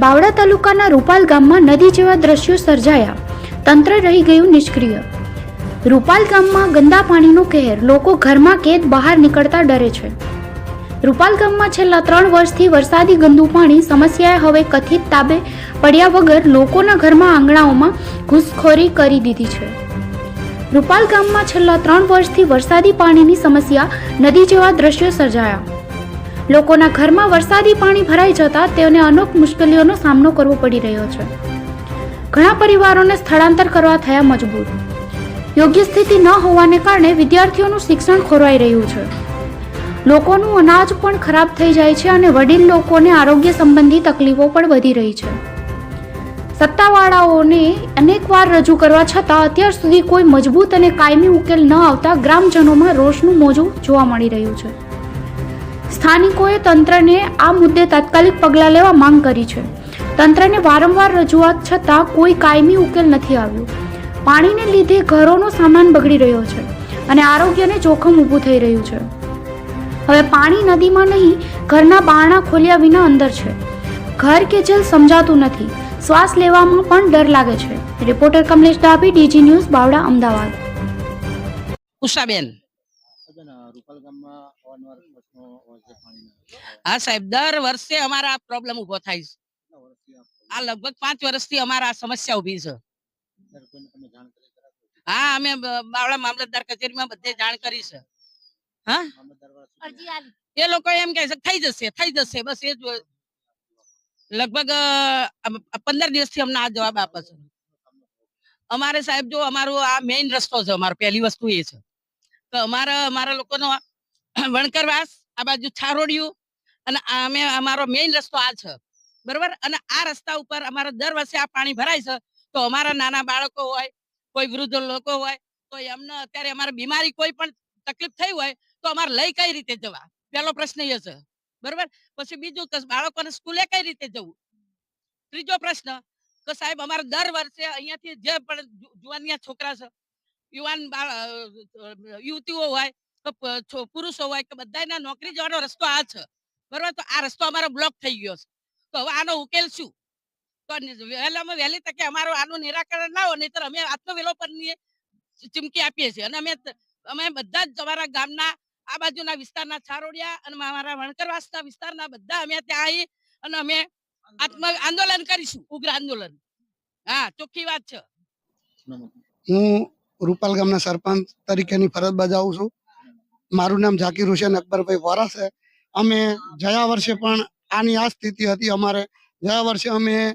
બાવડા તાલુકાના રૂપાલ ગામમાં નદી જેવા દ્રશ્યો સર્જાયા. તંત્ર રહી ગયું નિષ્ક્રિય. રૂપાલ ગામમાં ગંદા પાણીનો કહેર. લોકો ઘરમાં કેદ બહાર નીકળતા ડરે છે. રૂપાલ ગામમાં છેલ્લા ત્રણ વર્ષથી વરસાદી ગંદુ પાણી સમસ્યાએ હવે કથિત તાબે પડ્યા વગર લોકોના ઘરમાં આંગણાઓમાં ઘૂસખોરી કરી દીધી છે. રૂપાલ ગામમાં છેલ્લા ત્રણ વર્ષથી વરસાદી પાણીની સમસ્યા નદી જેવા દ્રશ્યો સર્જાયા. લોકોના ઘરમાં વરસાદી પાણી ભરાઈ જતા તેઓને અનેક મુશ્કેલીઓનો સામનો કરવો પડી રહ્યો છે. ઘણા પરિવારોને સ્થળાંતર કરવા થયા મજબૂર. યોગ્ય સ્થિતિ ન હોવાને કારણે વિદ્યાર્થીઓનું શિક્ષણ ખોરવાઈ રહ્યું છે. લોકોનું અનાજ પણ ખરાબ થઈ જાય છે અને વડીલ લોકોને આરોગ્ય સંબંધી તકલીફો પણ વધી રહી છે. સત્તાવાળાઓને અનેકવાર રજૂ કરવા છતાં અત્યાર સુધી કોઈ મજબૂત અને કાયમી ઉકેલ ન આવતા ગ્રામજનોમાં રોષનું મોજું જોવા મળી રહ્યું છે. સ્થાનિકોએ તંત્રને આ મુદ્દે તાત્કાલિક પગલાં લેવા માંગ કરી છે. તંત્રને વારંવાર રજૂઆત છતાં કોઈ કાયમી ઉકેલ નથી આવ્યો. પાણીને લીધે ઘરોનો સામાન બગડી રહ્યો છે અને આરોગ્યને જોખમ ઊભું થઈ રહ્યું છે. હવે પાણી નદીમાં નહીં, ઘરના બારણા ખોલ્યા વિના અંદર છે. ઘર કે જેલ સમજાતું નથી. શ્વાસ લેવામાં પણ ડર લાગે છે. Reporter Kamlesh Dabhi, DG news, Bavda, Ahmedabad. Ushaben Sajan Rupal ગામમાં અવારનવાર પ્રશ્નો હોય છે પાણીના હા સાહેબ દર વર્ષે અમારા આ પ્રોબ્લેમ ઊભો થાય છે. આ લગભગ પાંચ વર્ષથી અમારા આ સમસ્યા ઊભી છે. હા અમે બાવળા મામલતદાર કચેરીમાં બધે જાણ કરી છે. હા? એ લોકો એમ કહે છે થઈ જશે થઈ જશે બસ એ જ લગભગ પંદર દિવસ પંદર દિવસથી અમને આ જવાબ આપે છે. અમારે સાહેબ જો અમારો આ મેઇન રસ્તો છે અમારો પહેલી વસ્તુ એ છે. તો અમારા અમારા લોકોનો વણકરવાસ આ બાજુ છારોડિયું અને અમે, અમારો મેઇન રસ્તો આ છે. બરોબર? અને આ રસ્તા ઉપર અમારે દર વર્ષે આ પાણી ભરાય છે. તો અમારા નાના બાળકો હોય, કોઈ વૃદ્ધ લોકો હોય, તો એમને અત્યારે અમારે બીમારી કોઈ પણ તકલીફ થઈ હોય, તો અમારે લઈ કઈ રીતે જવા? પેલો પ્રશ્ન એ છે. બરોબર? પછી બીજું કે બાળકોને સ્કૂલે કઈ રીતે જવું? ત્રીજો પ્રશ્ન કે સાહેબ, અમારે દર વર્ષે અહીંયાથી જે પણ જુવાનિયા છોકરા છે, યુવાન યુવતીઓ હોય પુરુષો હોય, કે બધાના નોકરી જવાનો રસ્તો આ છે. બરોબર? તો આ રસ્તો અમારો બ્લોક થઈ ગયો છે. તો હવે આનો ઉકેલ શું? તો વહેલામાં વહેલી તકે અમારો આનું નિરાકરણ લાવો, નહીતર અમે આત્મવિલોપનની ચીમકી આપીએ છીએ. અને અમે અમે બધા જ અમારા ગામના આ બાજુના વિસ્તારના છારોડિયા અને અમારા વણકરવાસના વિસ્તારના બધા અમે ત્યાં આવી અને અમે આત્મ, આંદોલન કરીશું, ઉગ્ર આંદોલન. હા, ચોખ્ખી વાત છે. હું રૂપાલ ગામના સરપંચ તરીકેની ફરજ બજાવું છું. મારું નામ ઝાકીર હુસેન અકબરભાઈ વોરા છે. અમે ગયા વર્ષે પણ આની આ સ્થિતિ હતી અમારે. ગયા વર્ષે અમે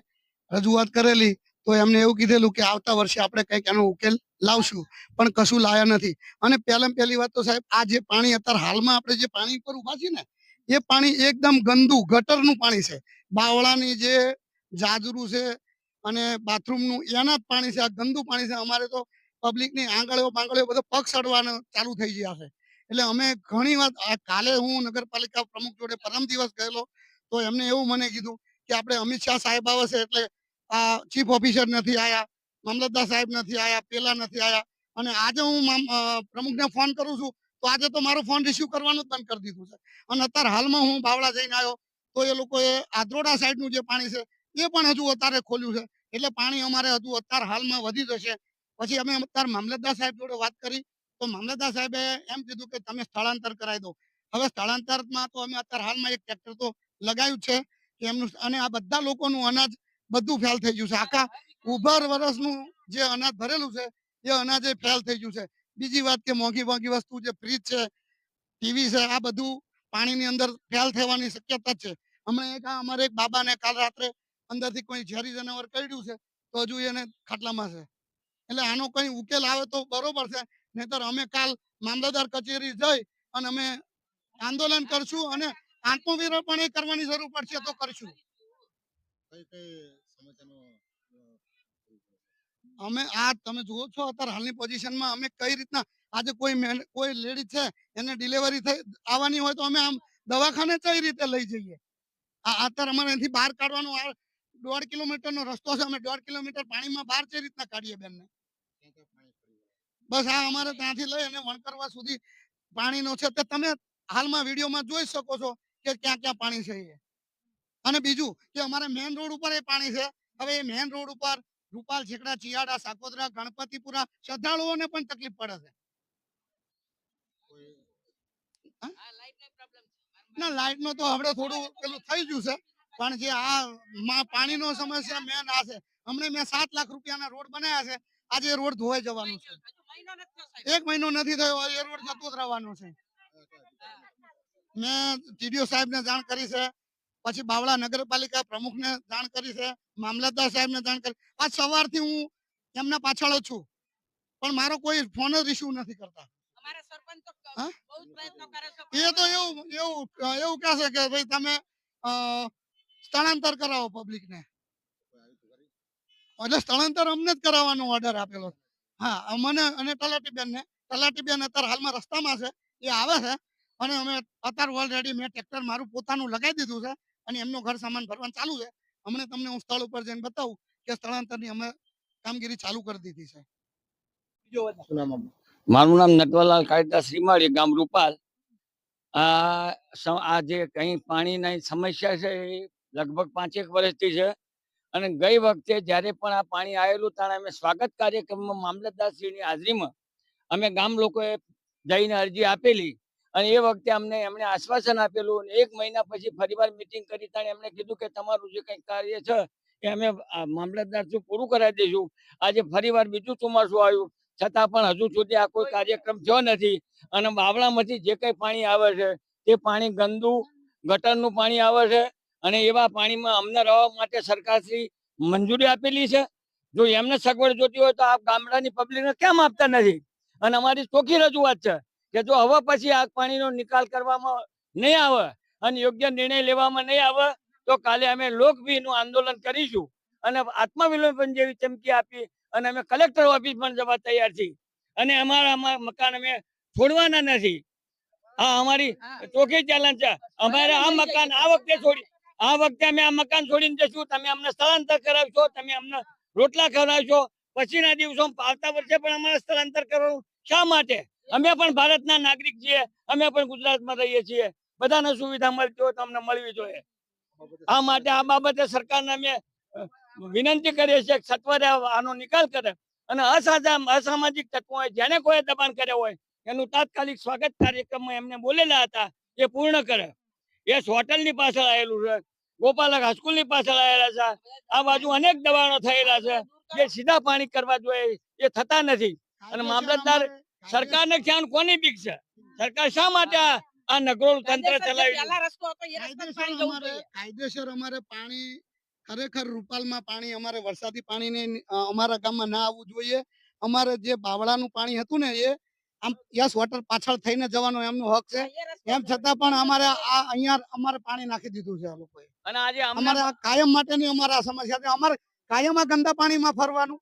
રજૂઆત કરેલી તો એમને એવું કીધેલું કે આવતા વર્ષે આપણે કંઈક એનો ઉકેલ લાવશું. પણ કશું લાયા નથી. અને પહેલા પહેલી વાત તો સાહેબ, આ જે પાણી અત્યારે હાલમાં આપણે જે પાણી પર ઊભા છીએ ને, એ પાણી એકદમ ગંદુ, ગટરનું પાણી છે. બાવળાની જે જાજરું છે અને બાથરૂમનું, એના જ પાણી છે. આ ગંદુ પાણી છે. અમારે તો પબ્લિકની આંગળીઓ પાંગળીઓ બધો પગ સડવાનો ચાલુ થઈ ગયા છે. એટલે અમે ઘણી વાર કાલે હું નગરપાલિકા પ્રમુખ જોડે પરમ દિવસ ગયેલો, તો એમને એવું મને કીધું કે આપણે અમિત શાહ સાહેબ આવે છે એટલે આ ચીફ ઓફિસર નથી આયા, મામલતદાર સાહેબ નથી આયા, પેલા નથી આયા. અને આજે હું પ્રમુખને ફોન કરું છું, તો આજે તો મારો ફોન રિસીવ કરવાનું બંધ કરી દીધું છે. અને અત્યારે હાલમાં હું બાવળા જઈને આવ્યો, તો એ લોકોએ આદ્રોડા સાઈડનું જે પાણી છે, એ પણ હજુ અત્યારે ખોલ્યું છે. એટલે પાણી અમારે હજુ અત્યારે હાલમાં વધી જશે. પછી અમે અત્યારે મામલતદાર સાહેબ જોડે વાત કરી તો મામલતદાર સાહેબે એમ કીધું કે તમે સ્થળાંતર કરાવી દો. હવે સ્થળાંતરમાં તો અમે અત્યારે હાલમાં એક ટ્રેક્ટર તો લગાવ્યું છે કે એમનું અને આ બધા લોકોનું અનાજ બધું ફેલ થઈ ગયું છે. આખા ઉભર વર્ષનું જે અનાજ ભરેલું છે, એ અનાજ ફેલ થઈ ગયું છે. બીજી વાત કે મોંઘી મોંઘી વસ્તુ જે ફ્રીજ છે ટીવી છે, આ બધું પાણીની અંદર ફેલ થવાની શક્યતા છે. હમણાં એક અમારે એક બાબાને કાલ રાત્રે અંદરથી કોઈ ઝેરી જનાવર કરડ્યું છે, તો હજુ એને ખાટલામાં છે. એટલે આનો કઈ ઉકેલ આવે તો બરોબર છે નહીતર અમે કાલ મામલતદાર કચેરી જઈ અને અમે આંદોલન કરશું અને આત્મવિરોપણ એ કરવાની જરૂર પડશે તો કરશું. અમે આ તમે જુઓ છો અત્યારે હાલની પોઝિશનમાં અમે કઈ રીતના આજે કોઈ કોઈ લેડી છે એને ડિલિવરી થઈ આવવાની હોય તો અમે આમ દવાખાને કઈ રીતે લઈ જઈએ? આ અત્યારે અમારે અહીંથી બહાર કાઢવાનો દોઢ કિલોમીટરનો રસ્તો છે અમે દોઢ કિલોમીટર પાણીમાં બહાર કઈ રીતના કાઢીએ બેનને ક્યાં ક્યાં પાણી પડી ગયું? બસ આ અમારે ત્યાંથી લઈ અને વણકરવા સુધી પાણીનો છે તે તમે હાલમાં વિડીયોમાં જોઈ શકો છો કે ક્યાં ક્યાં પાણી છે એ. અને બીજું કે અમારે મેન રોડ ઉપર એ પાણી છે. હવે એ મેન રોડ ઉપર રૂપાલ છેકડા ચિયાડા સાકોદરા ગણપતિપુરા શ્રદ્ધાળુઓને પણ તકલીફ પડે છે. ના લાઈટ નો ના નો તો હવે થોડું પેલું થઈ ગયું છે. પણ જે આ પાણી પાણીનો સમસ્યા મેન આ છે. હમણાં મેં સાત લાખ રૂપિયાના રોડ બનાવ્યા છે. આજે રોડ ધોવાઈ જવાનું છે. એક મહિનો નથી થયો એ રોડ જતો જ રહેવાનું છે. મેં ટીડીઓ સાહેબને જાણ કરી છે પછી બાવળા નગરપાલિકા પ્રમુખને જાણ કરી છે મામલતદાર સાહેબને જાણ કરી. આજ સવારથી હું એમના પાછળ જ છું પણ મારો કોઈ ફોન જ રિસીવ નથી કરતા. એ તો એવું એવું એવું કહેશે કે ભાઈ તમે સ્થળાંતર કરાવો પબ્લિકને એટલે સ્થળાંતર અમને જ કરાવવાનો ઓર્ડર આપેલો છે. હા મને અને તલાટીબેન ને તલાટીબેન અત્યારે હાલમાં રસ્તામાં છે એ આવે છે. અને અમે અત્યારે ઓલરેડી મેં ટ્રેક્ટર મારું પોતાનું લગાવી દીધું છે અને એમનું ઘર સામાન ભરવાનું ચાલુ છે. હમણાં તમને હું સ્થળ ઉપર જઈને બતાવું કે સ્થળાંતરની અમે કામગીરી ચાલુ કરી દીધી છે. મારું નામ નટવરલાલ કાયદા શ્રીમાળી ગામ રૂપાલ. આ સ- આ જે કઈ પાણીની સમસ્યા છે એ લગભગ પાંચેક વર્ષથી છે. અને ગઈ વખતે જ્યારે પણ આ પાણી આવેલું ત્યારે અમે સ્વાગત કાર્યક્રમમાં મામલતદારશ્રીની હાજરીમાં અમે ગામ લોકોએ જઈને અરજી આપેલી અને એ વખતે અમને એમણે આશ્વાસન આપેલું અને એક મહિના પછી ફરીવાર મિટિંગ કરી ત્યારે એમણે કીધું કે તમારું જે કંઈ કાર્ય છે એ અમે આ મામલતદાર થ્રુ પૂરું કરાવી દઈશું. આજે ફરીવાર બીજું ચોમાસું આવ્યું. છતાં પણ હજુ સુધી આ કોઈ કાર્યક્રમ થયો નથી અને બાવળામાંથી જે કંઈ પાણી આવે છે તે પાણી ગંદુ ગટરનું પાણી આવે છે અને એવા પાણીમાં અમને રહેવા માટે સરકારશ્રી મંજૂરી આપેલી છે. જો એમને સગવડ જોતી હોય તો આ ગામડાની પબ્લિકને કેમ આપતા નથી? અને અમારી ચોખ્ખી રજૂઆત છે કે જો હવે પછી આ પાણીનો નિકાલ કરવામાં નહીં આવે અને યોગ્ય નિર્ણય લેવામાં નહીં આવે તો કાલે અમે લોકભીનું આંદોલન કરીશું અને આત્મવિલોપન જેવી ચમકી આપી અને અમે કલેક્ટર ઓફિસ પણ જવા તૈયાર છીએ. અને અમારા મકાન અમે છોડવાના નથી. આ અમારી. ચોખ્ખી ચેલેન્જ છે. અમારે આ મકાન આ વખતે છોડી આ વખતે અમે આ મકાન છોડીને જશું તમે અમને સ્થળાંતર કરાવશો, તમે અમને રોટલા ખવડાવશો. પછીના દિવસો આવતા વર્ષે પણ અમારે સ્થળાંતર કરવાનું શા માટે? અમે પણ ભારતના નાગરિક છીએ. અમે પણ ગુજરાતમાં રહીએ છીએ. બધાને સુવિધા મળતી હોય તો અમને મળવી જોઈએ. આ માટે આ બાબતે સરકારને અમે વિનંતી કરીએ છીએ સત્વરે આનો નિકાલ કરે અને અસામાજિક તત્વો હોય, જેને કોઈ દબાણ કર્યા હોય, એનું તાત્કાલિક સ્વાગત કાર્યક્રમમાં એમને બોલેલા હતા, એ પૂર્ણ કરે. એ હોટલની પાછળ આવેલું છે. ગોપાલક હાઈસ્કૂલની પાછળ આવેલા છે. આ બાજુ અનેક દબાણો થયેલા છે. જે સીધા પાણી કરવા જોઈએ એ થતા નથી. અને મામલતદાર સરકારને ખ્યાલ કોની બીક છે? સરકાર શા માટે આ નગરો તંત્ર ચલાવી કાયદેસર અમારે પાણી ખરેખર રૂપાલમાં પાણી અમારે વરસાદી પાણીને અમારા ગામમાં ના આવવું જોઈએ. અમારે જે બાવળાનું પાણી હતું ને એ આમ યસ વોટર પાછળ થઈને જવાનો એમનો હક છે. એમ છતાં પણ અમારે આ અહીંયા અમારે પાણી નાખી દીધું છે આ લોકોએ. અને આજે અમારે કાયમ માટેની અમારે સમસ્યા છે. અમારે કાયમ આ ગંદા પાણીમાં ફરવાનું.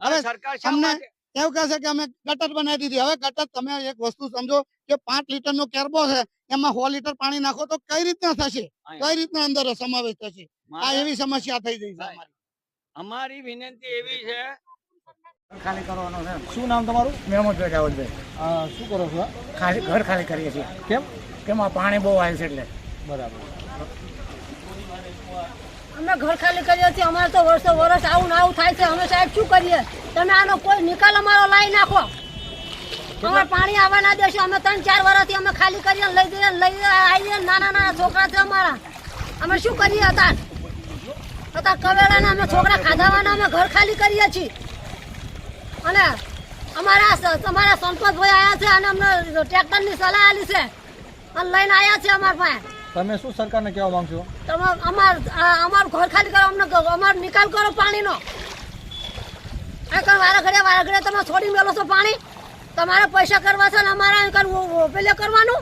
હવે સરકાર અમને એવું કહે છે કે અમે ગટર બનાવી દીધી. હવે ગટર તમે એક વસ્તુ સમજો કે પાંચ લીટર નો કેરબો છે એમાં સો લીટર પાણી નાખો તો કઈ રીતના થશે? કઈ રીતના અંદર સમાવેશ થશે? આ એવી સમસ્યા થઈ ગઈ છે. અમારી વિનંતી એવી છે ખાલી કરવાનો છે. શું નામ તમારું? મેમોદભાઈ દાઉદભાઈ આ શું કરો છો? ખાલી ઘર ખાલી કરીએ છીએ. કેમ? કેમ? આ પાણી બહુ આવે છે એટલે. બરાબર. અમે ઘર ખાલી કરીએ છીએ. અમારે તો વર્ષો વર્ષ આવું ને આવું થાય છે. અમે સાહેબ શું કરીએ? તમે આનો કોઈ નિકાલ અમારો લાવી નાખો. અમારે પાણી આવવા ના દેશો. અમે ત્રણ ચાર વર્ષથી અમે ખાલી કરીએ લઈ જઈએ ને લઈ આવીએ નાના નાના છોકરા છે અમારા. અમે શું કરીએ હતા હતા કવેરાના અમે છોકરા ખાધાવાના અમે ઘર ખાલી કરીએ છીએ. અને અમારા તમારા સંતોષભાઈ આવ્યા છે અને અમને ટ્રેક્ટરની સલાહ આલી છે. અને લઈને આવ્યા છે અમારા પાસે. તમે શું સરકારને કહેવા માંગશો? તમે અમાર આ અમારું ઘર ખાલી કરો અમને અમારો નિકાલ કરો પાણીનો. આ કણ વારા ઘડે વારા ઘડે તમે છોડી મેલો છો પાણી? તમારે પૈસા કરવા છે ને અમારે પેલે કરવાનું?